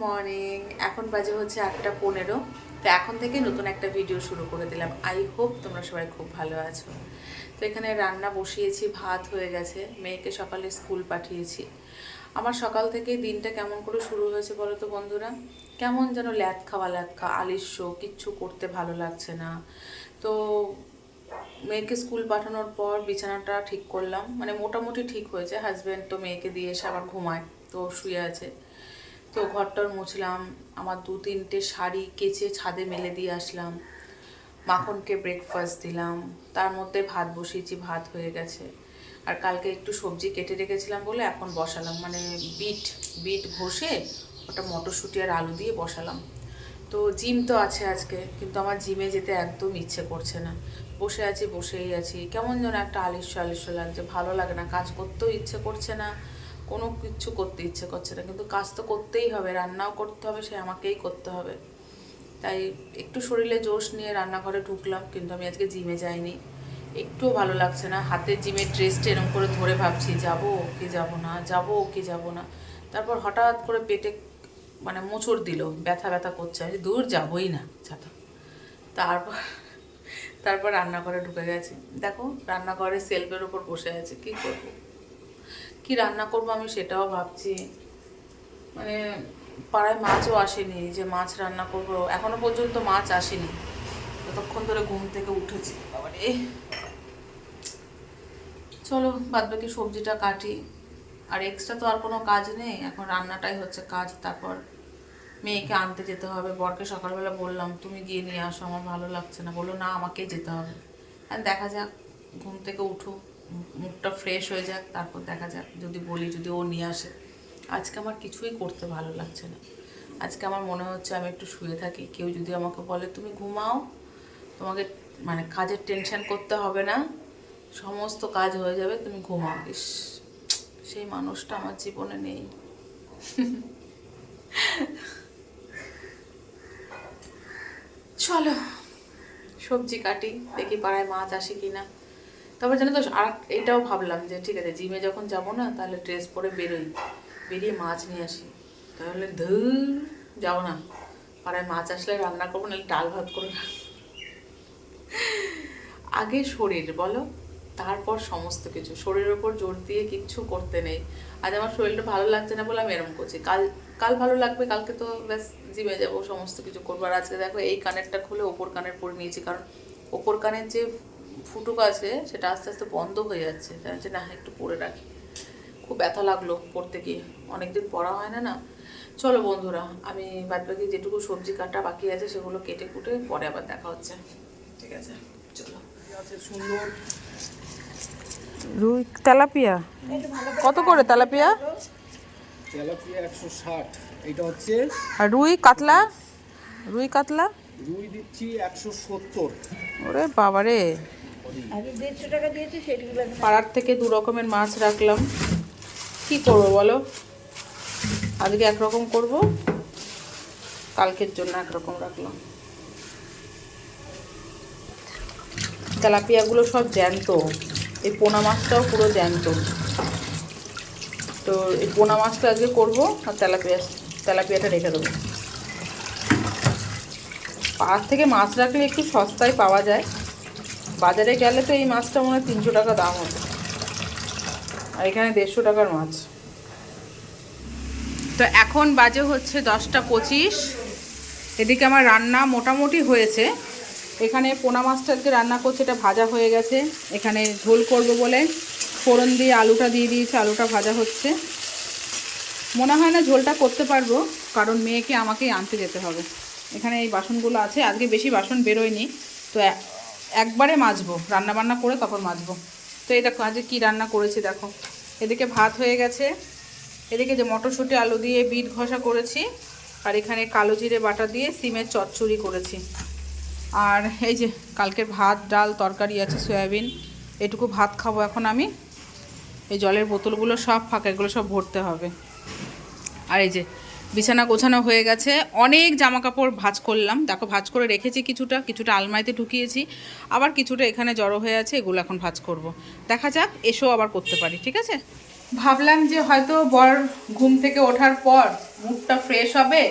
Morning. এখন বাজে হচ্ছে আটটা পনেরো। তো এখন থেকে নতুন একটা ভিডিও শুরু করে দিলাম। আই হোপ তোমরা সবাই খুব ভালো আছো। তো এখানে রান্না বসিয়েছি, ভাত হয়ে গেছে। মেয়েকে সকালে স্কুল পাঠিয়েছি। আমার সকাল থেকে দিনটা কেমন করে শুরু হয়েছে বলো তো বন্ধুরা? কেমন যেন ল্যাদ খাওয়া ল্যাদ আলিস্য কিচ্ছু করতে ভালো লাগছে না। তো মেয়েকে স্কুল পাঠানোর পর বিছানাটা ঠিক করলাম। মানে মোটামুটি ঠিক হয়েছে। হাজব্যান্ড তো মেয়েকে দিয়ে এসে আবার ঘুমায়। তো শুয়ে আছে। তো ঘরটর মুছলাম, আমার দু তিনটে শাড়ি কেচে ছাদে মেলে দিয়ে আসলাম। মাখনকে ব্রেকফাস্ট দিলাম, তার মধ্যে ভাত বসিয়েছি, ভাত হয়ে গেছে। আর কালকে একটু সবজি কেটে রেখেছিলাম বলে এখন বসালাম মানে বিট বিট ঘষে ওটা মটরশুঁটি আর আলু দিয়ে বসালাম। তো জিম তো আছে আজকে, কিন্তু আমার জিমে যেতে একদম ইচ্ছে করছে না। বসে আছি, বসেই আছি, কেমন যেন একটা আলিস্য আলিস্য লাগছে, ভালো লাগে না, কাজ করতেও ইচ্ছে করছে না। কোনো কিছু করতে ইচ্ছে করছে না। কিন্তু কাজ তো করতেই হবে, রান্নাও করতে হবে, সে আমাকেই করতে হবে। তাই একটু শরীরে জোশ নিয়ে রান্নাঘরে ঢুকলাম, কিন্তু আমি আজকে জিমে যাইনি। একটুও ভালো লাগছে না। হাতের জিমের ড্রেসটা এরকম করে ধরে ভাবছি, যাব কি যাব না, যাব কি যাব না। তারপর হঠাৎ করে পেটে মানে মোচড় দিল, ব্যথা ব্যথা করছে। আমি দূর যাবোই না, ছাতা। তারপর তারপর রান্নাঘরে ঢুকে গেছি। দেখো, রান্নাঘরে সেলফের ওপর বসে আছে, কি করব? কি রান্না করব আমি সেটাও ভাবছি। মানে পাড়ায় মাছও আসেনি, যে মাছ রান্না করব। এখনও পর্যন্ত মাছ আসেনি। যতক্ষণ ধরে ঘুম থেকে উঠেছি বাবারে চলো বাদ বাকি সবজিটা কাটি। আর এক্সট্রা তো আর কোনো কাজ নেই, এখন রান্নাটাই হচ্ছে কাজ। তারপর মেয়েকে আনতে যেতে হবে। বরকে সকালবেলা বললাম, তুমি গিয়ে নিয়ে আসো, আমার ভালো লাগছে না। বলল, না, আমাকেই যেতে হবে। আর দেখা যাক, ঘুম থেকে উঠো মুখটা ফ্রেশ হয়ে যাক, তারপর দেখা যাক, যদি বলি, যদি ও নিয়ে আসে। আজকে আমার কিছুই করতে ভালো লাগছে না। আজকে আমার মনে হচ্ছে আমি একটু শুয়ে থাকি। কেউ যদি আমাকে বলে, তুমি ঘুমাও, তোমাকে মানে কাজের টেনশন করতে হবে না, সমস্ত কাজ হয়ে যাবে, তুমি ঘুমাও। ইস, সেই মানুষটা আমার জীবনে নেই। চলো, সবজি কাটি, দেখি পাড়ায় মাছ আসে কি না তারপর জানো তো, আর এটাও ভাবলাম যে ঠিক আছে জিমে যখন যাব না, তাহলে ড্রেস পরে বেরোই। বেরিয়ে মাছ নিয়ে আসি। তাহলে ধুর, যাব না। পাড়ায় মাছ আসলে রান্না করব, নাহলে ডাল ভাত করে আগে শরীর, বলো? তারপর সমস্ত কিছু। শরীরের ওপর জোর দিয়ে কিচ্ছু করতে নেই। আজ আমার শরীরটা ভালো লাগছে না বলে আমি এরম করছি। কাল কাল ভালো লাগবে, কালকে তো ব্যাস জিমে যাব, সমস্ত কিছু করব। আর আজকে দেখো, এই কানেরটা খুলে ওপর কানের পরে নিয়েছি। কারণ ওপর কানের যে ফুটুক আছে সেটা আস্তে আস্তে বন্ধ হয়ে যাচ্ছে। তাই হচ্ছে না একটু পরে রাখি। খুব ব্যথা লাগল পড়তে গিয়ে। অনেকদিন পড়া হয় না না? চলো বন্ধুরা আমি বাদবাকি যেটুকু সবজি কাটা বাকি আছে সেগুলো কেটে কুটে পরে আবার দেখা হচ্ছে। ঠিক আছে চলো। আছে সুন্দর রুই তেলাপিয়া? কত করে তেলাপিয়া? তেলাপিয়া একশো ষাট। এটা হচ্ছে আর রুই কাতলা? রুই কাতলা? রুই দিচ্ছি একশো সত্তর। ওরে বাবারে। সেগুলো পাড়ার থেকে দু রকমের মাছ রাখলাম। কি করব বলো? আজকে একরকম করব, কালকের জন্য একরকম রাখলাম। তেলাপিয়াগুলো সব জ্যান্ত। এই পোনা মাছটাও পুরো জ্যান্ত। তো এই পোনা মাছটা আজকে করব, আর তেলাপিয়া, তেলাপিয়াটা রেখে দেবো। পাড়ার থেকে মাছ রাখলে একটু সস্তায় পাওয়া যায়। বাজারে গেলে তো এই মাছটা মনে হয় তিনশো টাকা দাম হতো আর এখানে দেড়শো টাকার মাছ। তো এখন বাজে হচ্ছে দশটা পঁচিশ। এদিকে আমার রান্না মোটামুটি হয়েছে। এখানে পোনা মাছটা আজকে রান্না করছে, এটা ভাজা হয়ে গেছে। এখানে ঝোল করব বলে ফোড়ন দিয়ে আলুটা দিয়ে দিয়েছে, আলুটা ভাজা হচ্ছে। মনে হয় না ঝোলটা করতে পারব, কারণ মেয়েকে আমাকেই আনতে যেতে হবে। এখানে এই বাসনগুলো আছে, আজকে বেশি বাসন বেরোয়নি। তো একবারে মাজবো রান্না বান্না করে তখন মাজবো। তো এই দেখো, আজকে কী রান্না করেছি দেখো। এদিকে ভাত হয়ে গেছে, এদিকে যে মটরশুঁটি, আলু দিয়ে বিট ঘষা করেছি, আর এখানে কালো জিরে বাটা দিয়ে সিমের চচ্চড়ি করেছি। আর এই যে কালকের ভাত, ডাল, তরকারি আছে, সয়াবিন, এটুকু ভাত খাব এখন আমি। এই জলের বোতলগুলো সব ফাঁকা, এগুলো সব ভরতে হবে। আর এই যে বিছানা গোছানো হয়ে গেছে। অনেক জামা কাপড় ভাঁজ করলাম। দেখো, ভাঁজ করে রেখেছি কিছুটা কিছুটা আলমারিতে ঢুকিয়েছি। আবার কিছুটা এখানে জড়ো হয়ে আছে, এগুলো এখন ভাঁজ করব। দেখা যাক, এসো আবার করতে পারি, ঠিক আছে? ভাবলাম যে হয়তো বর ঘুম থেকে ওঠার পর মুডটা ফ্রেশ হবে,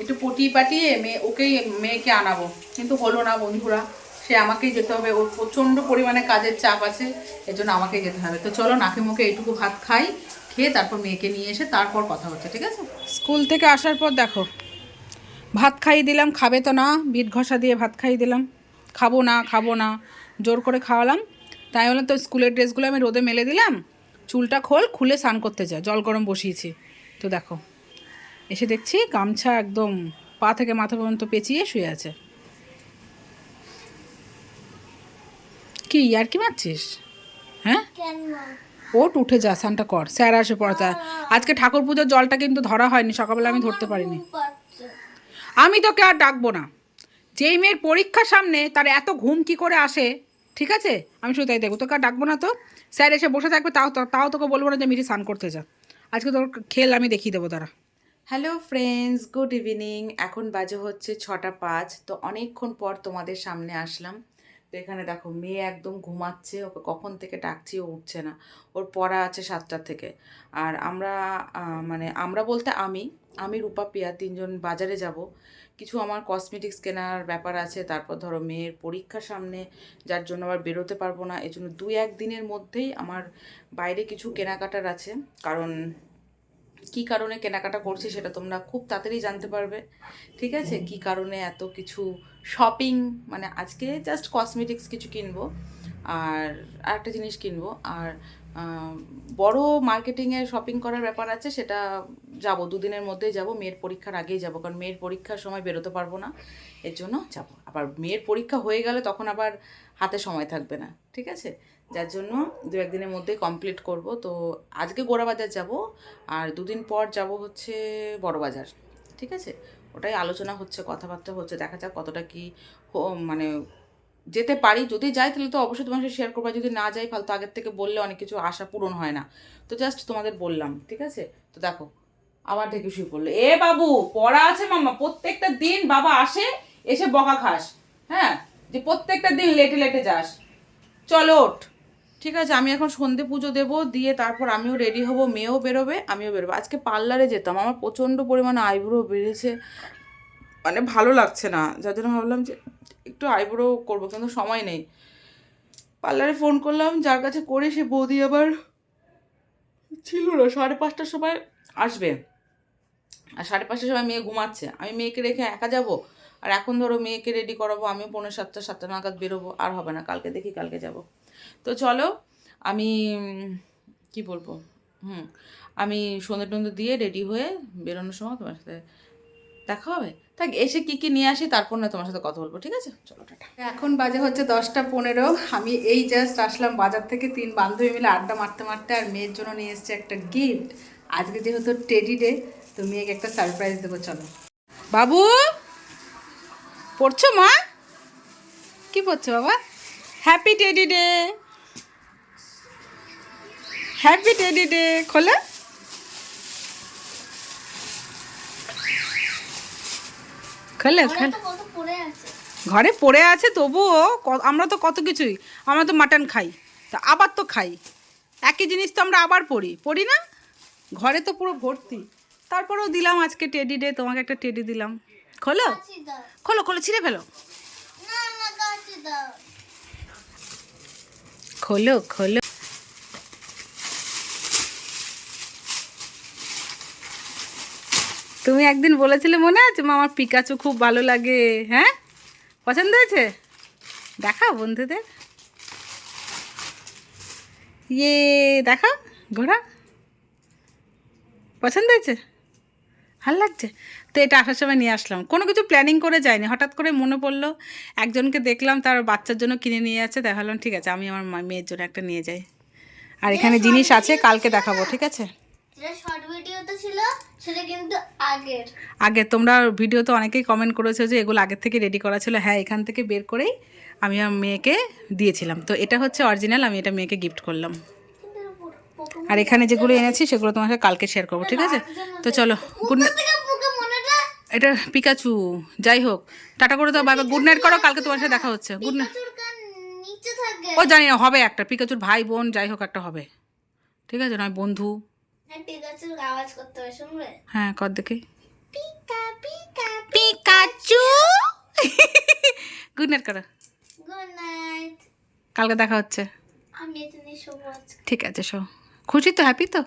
একটু পটিয়ে পাটিয়ে মেয়ে, ওকেই মেয়েকে আনাবো। কিন্তু হলো না বন্ধুরা, সে আমাকেই যেতে হবে। ওর প্রচণ্ড পরিমাণে কাজের চাপ আছে এর জন্য আমাকেই যেতে হবে। তো চলো নাকে মুখে এইটুকু ভাত খাই। খেয়ে তারপর মেয়েকে নিয়ে এসে তারপর কথা হচ্ছে ঠিক আছে? স্কুল থেকে আসার পর দেখো ভাত খাইয়ে দিলাম খাবে তো না বিট ঘষা দিয়ে ভাত খাইয়ে দিলাম। খাব না খাব না জোর করে খাওয়ালাম। তাই বললাম তো স্কুলের ড্রেসগুলো আমি রোদে মেলে দিলাম চুলটা খোল খুলে স্নান করতে যা জল গরম বসিয়েছি। তো দেখো এসে দেখছি গামছা একদম পা থেকে মাথা পর্যন্ত পেঁচিয়ে শুয়ে আছে। কি আর কি মারছিস? হ্যাঁ? ওট উঠে যা, স্নানটা কর। স্যার আসে পড়তা। আজকে ঠাকুর পুজোর জলটা কিন্তু ধরা হয়নি, সকালবেলা আমি ধরতে পারিনি। আমি তোকে আর ডাকবো না। যেই মেয়ের পরীক্ষা সামনে, তার এত ঘুম কি করে আসে, ঠিক আছে? আমি শুধু তাই দেখব। তোকে আর ডাকবো না তো। স্যার এসে বসে থাকবে, তাও তাও তোকে বলব না যে মিটি স্নান করতে যা। আজকে তোর খেল আমি দেখিয়ে দেবো তারা হ্যালো ফ্রেন্ডস, গুড ইভিনিং। এখন বাজে হচ্ছে ছটা পাঁচ, তো অনেকক্ষণ পর তোমাদের সামনে আসলাম। তো এখানে দেখো মেয়ে একদম ঘুমাচ্ছে, ওকে কখন থেকে ডাকছি ও উঠছে না। ওর পড়া আছে সাতটার থেকে। আর আমরা মানে আমরা বলতে আমি আমি, রূপা পিয়া তিনজন বাজারে যাব। কিছু আমার কসমেটিক্স কেনার ব্যাপার আছে, তারপর ধরো মেয়ের পরীক্ষা সামনে, যার জন্য আবার বেরোতে পারব না। এই জন্য দুই, এক দিনের মধ্যেই আমার বাইরে কিছু কেনাকাটার আছে। কারণ কি কারণে কেনাকাটা করছি সেটা তোমরা খুব তাড়াতাড়ি জানতে পারবে। ঠিক আছে? কি কারণে এত কিছু শপিং মানে আজকে জাস্ট কসমেটিক্স কিছু কিনবো আর আরেকটা জিনিস কিনবো। আর বড় মার্কেটিংয়ে শপিং করার ব্যাপার আছে সেটা যাব, দুদিনের মধ্যেই যাব। মেয়ের পরীক্ষার আগেই যাব, কারণ মেয়ের পরীক্ষার সময় বেরোতে পারব না। এর জন্য যাব। আবার মেয়ের পরীক্ষা হয়ে গেলে তখন আবার হাতে সময় থাকবে না। ঠিক আছে? যার জন্য দু একদিনের মধ্যেই কমপ্লিট করব। তো আজকে গোড়াবাজার যাব আর দুদিন পর যাব হচ্ছে বড়বাজার, ঠিক আছে? ওটাই আলোচনা হচ্ছে, কথাবার্তা হচ্ছে, দেখা যাক কতটা কি মানে যেতে পারি। যদি যাই তাহলে তো অবশ্যই তোমার সাথে শেয়ার করব যদি না যাই ফালতু আগের থেকে বললে অনেক কিছু আশা পূরণ হয় না। তো জাস্ট তোমাদের বললাম, ঠিক আছে? তো দেখো, আবার ঢেকে শুয়ে পড়ল। এ বাবু, পড়া আছে মাম্মা, প্রত্যেকটা দিন বাবা আসে, এসে বকা খাস হ্যাঁ? যে প্রত্যেকটা দিন লেটে লেটে যাস। চলো ওঠ। ঠিক আছে, আমি এখন সন্ধে পুজো দেব, দিয়ে তারপর আমিও রেডি হব, মেয়েও বেরোবে, আমিও বেরোবো। আজকে পার্লারে যেতাম, আমার প্রচণ্ড পরিমাণে আইব্রো বেড়েছে। মানে ভালো লাগছে না, যার জন্য ভাবলাম যে একটু আইব্রো করব, কিন্তু সময় নেই। পার্লারে ফোন করলাম, যার কাছে করে সে বৌদি আবার ছিল না, সাড়ে পাঁচটার সময় আসবে। আর সাড়ে পাঁচটার সময় মেয়ে ঘুমাচ্ছে। আমি মেয়েকে রেখে একা যাব, আর এখন ধরো মেয়েকে রেডি করাবো, আমিও পনেরো সাতটা সাতটা নাগাদ বেরোবো, আর হবে না, কালকে দেখি, কালকে যাব। তো চলো, আমি, কি বলব? হুম, আমি সন্ধ্যে টন্ধে দিয়ে রেডি হয়ে বেরোনোর সময় তোমার সাথে দেখা হবে। থাক, এসে কি কি নিয়ে আসি তারপর না তোমার সাথে কথা বলব, ঠিক আছে? চলো, টাটা। এখন বাজে হচ্ছে দশটা পনেরো। আমি এই জাস্ট আসলাম বাজার থেকে তিন বান্ধবী মিলে আড্ডা মারতে মারতে আর মেয়ের জন্য নিয়ে এসছে একটা গিফট আজকে যেহেতু টেডি ডে তো মেয়েকে একটা সারপ্রাইজ দেবো, চলো। বাবু, পড়ছো মা? কি পড়ছো বাবা? Happy teddy day happy teddy day খোলা? খোলে ঘরে পড়ে আছে তবুও আমরা তো কত কিছুই আমরা তো মাটন খাই তা আবার তো খাই। একই জিনিস তো আমরা আবার পড়ি পড়ি না? ঘরে তো পুরো ভর্তি। তারপরেও দিলাম আজকে টেডি ডে তোমাকে একটা টেডি দিলাম। খোলো? খোলো খোলো ছিঁড়ে ফেলো। খোলো খোলো। তুমি একদিন বলেছিলে, মনে আছে? আমার পিকাচু খুব ভালো লাগে। হ্যাঁ? পছন্দ হয়েছে? দেখাও বন্ধুদের। ইয়ে দেখা ঘোড়া পছন্দ হয়েছে? ভালো লাগছে? তো এটা আসার সময় নিয়ে আসলাম। কোনো কিছু প্ল্যানিং করে যায়নি হঠাৎ করে মনে পড়ল একজনকে দেখলাম তার বাচ্চার জন্য কিনে নিয়ে যাচ্ছে দেখা ভাবলাম ঠিক আছে আমি আমার মেয়ের জন্য একটা নিয়ে যাই। আর এখানে জিনিস আছে কালকে দেখাবো ঠিক আছে? আগে তোমরা ভিডিওতে অনেকেই কমেন্ট করেছ যে এগুলো আগের থেকে রেডি করা ছিল। হ্যাঁ এখান থেকে বের করেই আমি আমার মেয়েকে দিয়েছিলাম। তো এটা হচ্ছে অরিজিনাল আমি এটা মেয়েকে গিফট করলাম। আর এখানে যেগুলো এনেছি সেগুলো তোমার সাথে কালকে শেয়ার করব ঠিক আছে? তো চলো গুড মনেটা এটা পিকাচু যাই হোক। টাটা করে দাও বাবা গুড নাইট করো কালকে তোমার সাথে দেখা হচ্ছে। গুড নাইট ও জানি না হবে একটা। পিকাচুর ভাই বোন যাই হোক একটা হবে। ঠিক আছে নয় বন্ধু। হ্যাঁ হ্যাঁ কর দেখি। Pika pika Pikachu good night করো। গুড নাইট কালকে দেখা হচ্ছে। ঠিক আছে শো। খুশি তো হ্যাপি তো?